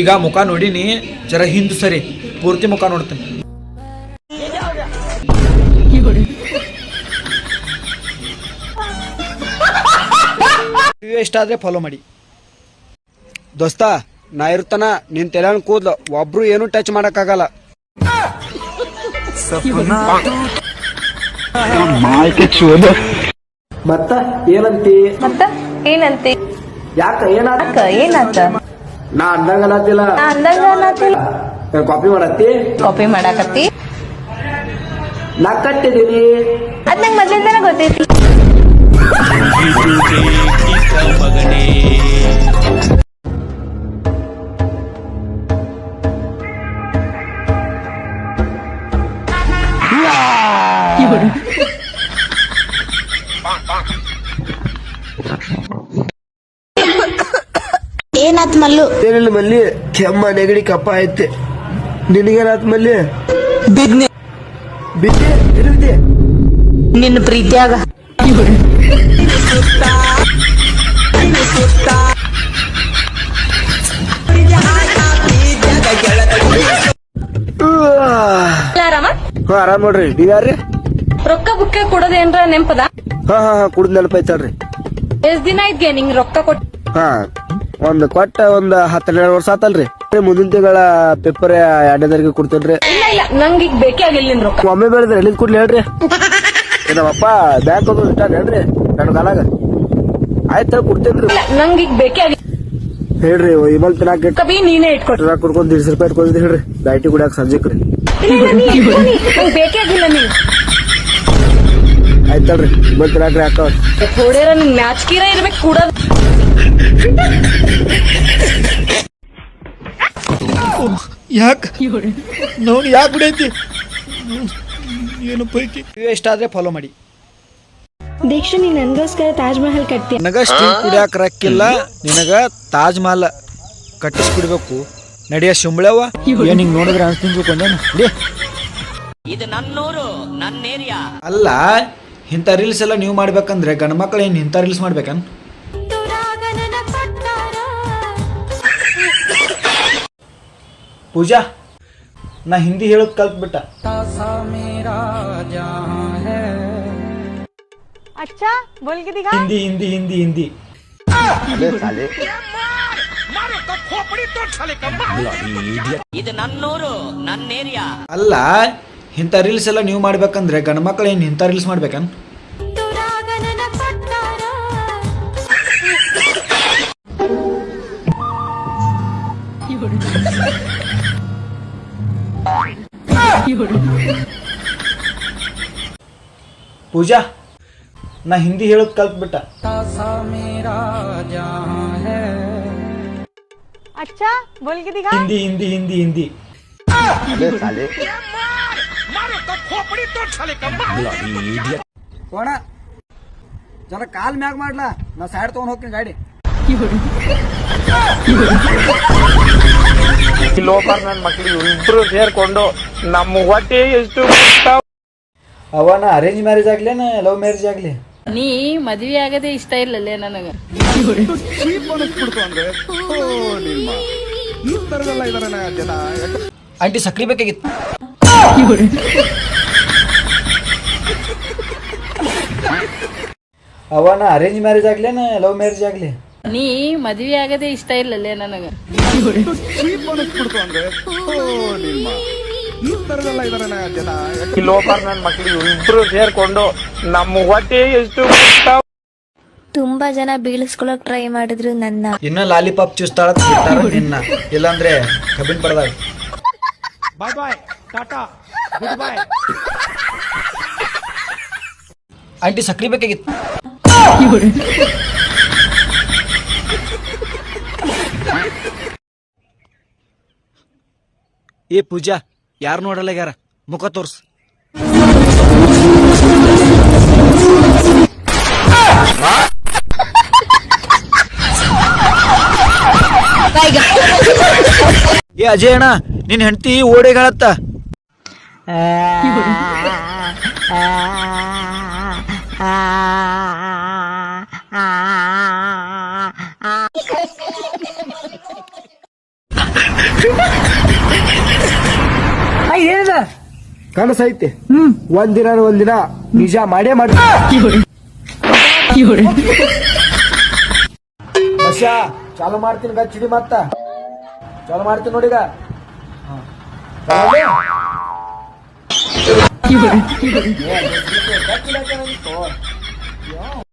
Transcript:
ಈಗ ಮುಖ ನೋಡಿನಿ ಜರ ಹಿಂದ್ ಸರಿ. ಪೂರ್ತಿ ಮುಖ ನೋಡ್ತೀನಿ. ಇಷ್ಟ ಆದ್ರೆ ಫಾಲೋ ಮಾಡಿ. ದೋಸ್ತ ನಾ ಇರ್ತಾನ ನಿನ್ ತಲೆ ಕೂದ್ಲು. ಒಬ್ರು ಏನು ಟಚ್ ಮಾಡಕ್ಕಾಗಲ್ಲ. ಮತ್ತ ಏನಂತಿ? ಮತ್ತ ಏನಂತಿ? ಯಾಕ ಏನಾದ? ಅಕ್ಕ ಏನಾತ ನಾ ಅಂದಂಗಲತ್ತಿಲ್ಲ ನಾ ಅಂದಂಗ ಅನ್ನತಿಲ್ಲ ಕಾಪಿ ಮಾಡತ್ತಿ? ಕಾಪಿ ಮಾಡಾಕತ್ತಿ. ನಾ ಕಟ್ಟಿದೀನಿ. ಅದ್ ನಂಗೆ ಮೊದ್ಲಿಂದನ ಗೊತ್ತೈತಿ. ಏನಾತ್ ಮಲ್ಲು. ಏನಿಲ್ಲ ಮಲ್ಲಿ ಕೆಮ್ಮ ನೆಗಡಿ ಕಪ್ಪ ಐತೆ. ನಿನಗೇನಾತ್ ಮಲ್ಲಿ? ಬಿದ್ನೆ. ಬಿದ್ದೆ? ನಿನ್ನ ಪ್ರೀತಿಯಾಗ. ಆರಾಮ ಹಾ ಆರಾಮ್ ನೋಡ್ರಿ. ನೀವ್ ಯಾರ್ರಿ? ರೊಕ್ಕ ಬುಕ್ಕ ಕೊಡೋದೇನ್ರ ನೆಂಪದ ಹಾ ಹಾ ಹಾ ಕುಡ್ದು ನೆನಪೈತಲ್ರಿ ಎಷ್ಟ್ ದಿನ ಇದ್ಗೆ ನಿಂಗ್ ರೊಕ್ಕ ಕೊಟ್ಟಿ ಹಾ. ಒಂದ್ ಕೊಟ್ಟ ಒಂದ್ ಹತ್ತೆರಡು ವರ್ಷ ಆತಲ್ರಿ. ಮುಂದಿನ ತಿಂಗಳ ಪೇಪರ್ ಎರಡನೇ ತಾರೀಕು ಕೊಡ್ತೇನ್ರಿ. ನಂಗ್ ಬೇಕೇ ಆಗಿಲ್ಲ ಒಮ್ಮೆ ಬೆಳೆದ್ರೆ ಎಲ್ಲಿದ್ ಕೊಡ್ಲಿ ಹೇಳ್ರಿ. ನಮ್ಮಪ್ಪ ಬ್ಯಾಂಕ್ ಒಂದು ಇಟ್ಟಾರ ಹೇಳ್ರಿ ನನ್ನ ಕಾಲಾಗ. ಆಯ್ತ ಕೊಡ್ತೇನ್ರಿ. ನಂಗೆ ಈಗ ಬೇಕೇ ಆಗಿಲ್ಲ. ಹೇಳ್ರಿ ಇಮಲ್ ತಿನ್ನಾಕ ಕಬಿ ನೀನೇ ಇಟ್ಕೊಟ್ರಿ ಕುಡ್ಕೊಂಡು ದಿಡ್ಸ್ ರೂಪಾಯಿ ಇಟ್ಕೊಂಡಿದ್ರಿ ಹೇಳ್ರಿ ಬ್ಯಾಟಿ ಕುಡಿಯಾಕ ಸಂಜೆಕ್ರಿ ಬೇಕಾಗಿಲ್ಲ ಬೇಕೇ ಆಗಿಲ್ಲ ನೀನ್ ಆಯ್ತಲ್ರಿ ಇಮಲ್ ತಿನ್ನಾಕ್ರಿ ಹಾಕೋ ಥೋಡೇರ ಮ್ಯಾಚ್ಕೀರ ಇರ್ಬೇಕು ಕೂಡೋದ್. ಯಾಕೆ? ನೋಡಿ ಯಾಕೆ ಬಿಡೈತಿ? ಏನು ಪೈಕಿ? ಇಷ್ಟ ಆದ್ರೆ ಫಾಲೋ ಮಾಡಿ. ದೀಕ್ಷು ನೀನ್ ನನ್ಗೋಸ್ಕರ ತಾಜ್ ಮಹಲ್ ಕಟ್ತಿ ನನಗ ಸ್ಟೀಲ್ ಕುಡಿಯಾಕ ರಕ್ಕಿಲ್ಲ ನಿನಗ ತಾಜ್ ಮಹಲ್ ಕಟ್ಟಿಸ್ಬಿಡ್ಬೇಕು. ನಡಿಯ ಶಿಂಬಳವ ಏನ್ ಹಿಂಗ್ ನೋಡಿದ್ರೆ ನಡಿ ಇದು ನನ್ನೂರು ನನ್ನ ಏರಿಯಾ ಅಲ್ಲ ಇಂಥ ರೀಲ್ಸ್ ಎಲ್ಲ ನೀವು ಮಾಡ್ಬೇಕಂದ್ರೆ ಗಂಡ ಮಕ್ಳು ಏನು ಇಂಥ ರೀಲ್ಸ್ ಮಾಡ್ಬೇಕನ್? ಪೂಜಾ ನಾ ಹಿಂದಿ ಹೇಳೋದ್ ಕಲ್ತ್ಬಿಟ್ಟ ಅಚ್ಚಾ ಬೋಲ್ಗೆ दिखा ಹಿಂದಿ ಹಿಂದಿ ಹಿಂದಿ. ಹಿಂದಿ ಇದು ನನ್ನೂರು ನನ್ನ ಏರಿಯಾ ಅಲ್ಲ ಇಂಥ ರೀಲ್ಸ್ ಎಲ್ಲ ನೀವು ಮಾಡ್ಬೇಕಂದ್ರೆ ಗಂಡ ಮಕ್ಳು ಏನು ಇಂಥ ರೀಲ್ಸ್ ಮಾಡ್ಬೇಕನ್? ಪೂಜಾ ನಾ ಹಿಂದಿ ಹೇಳೋದ್ ಕಲ್ತ್ಬಿಟ್ಟ ಅಚ್ಚಾ ಬೋಲ್ಗೆ ದಿಗಾ ಹಿಂದಿ ಹಿಂದಿ ಹಿಂದಿ ಹಿಂದಿ ಕೋಣ ಜರ ಕಾಲ್ ಮ್ಯಾಗ ಮಾಡ್ಲಾ ನಾ ಸೈಡ್ ತಗೊಂಡ್ ಹೋಗ್ತೀನಿ ಗಾಡಿ ಲೋಪರ್ ನನ್ನ ಮಕ್ಳಿಗೆ ಇಬ್ರು ಸೇರ್ಕೊಂಡು ನಮ್ಮ ಹೊಟ್ಟೆ ಎಷ್ಟು ಅವನ ಅರೇಂಜ್ ಮ್ಯಾರೇಜ್ ಆಗ್ಲೇನ ಲವ್ ಮ್ಯಾರೇಜ್ ಆಗ್ಲಿ? ನೀ ಮದ್ವಿ ಆಗದೆ ಇಷ್ಟ ಇಲ್ಲಲ್ಲೇ ನನಗ. ಆಂಟಿ ಸಕ್ರಿ ಬೇಕಾಗಿತ್ತು. ಅವನ ಅರೇಂಜ್ ಮ್ಯಾರೇಜ್ ಆಗ್ಲೇನ ಲವ್ ಮ್ಯಾರೇಜ್ ಆಗ್ಲಿ? ನೀ ಮದ್ವಿ ಆಗದೆ ಇಷ್ಟ ಇಲ್ಲಲ್ಲೇ ನನಗ. ಲೋಪರ್ ನನ್ನ ಮಕ್ಳಿಗೆ ಇಬ್ರು ಸೇರ್ಕೊಂಡು ನಮ್ಮ ಹೊಟ್ಟೆ ಎಷ್ಟು ತುಂಬಾ ಜನ ಬೀಳಿಸ್ಕೊಳಕ್ ಟ್ರೈ ಮಾಡಿದ್ರು ನನ್ನ. ಇನ್ನ ಲಾಲಿಪಾಪ್ ಚೂಸ್ತಾಳ ಬಿಟ್ಟಾರ ನಿನ್ನ. ಇಲ್ಲಾಂದ್ರೆ ಕಬ್ಬಿನ ಪಡೆದಾಗ. Bye bye tata good bye aunty ಸಕ್ರಿ ಬೇಕಾಗಿತ್ತು. ಏ ಪೂಜಾ ಯಾರು ನೋಡಲ್ಲ ಯಾರ ಮುಖ ತೋರ್ಸ್ ಏ ಅಜಯ್ ಅಣ್ಣ ನಿನ್ ಹೆಂಡತಿ ಓಡೆಗಳತ್ತ ಏನಿದ ಕನಸೈತೆ ಒಂದಿನ ಒಂದಿನ ನಿಜ ಮಾಡೇ ಮಾಡ್ತೀನಿ ಚಾಲು ಮಾಡ್ತೀನಿ ಗಚ್ಚಿಡಿ ಮತ್ತ ಚಾಲು ಮಾಡ್ತೀನಿ ನೋಡಿಗ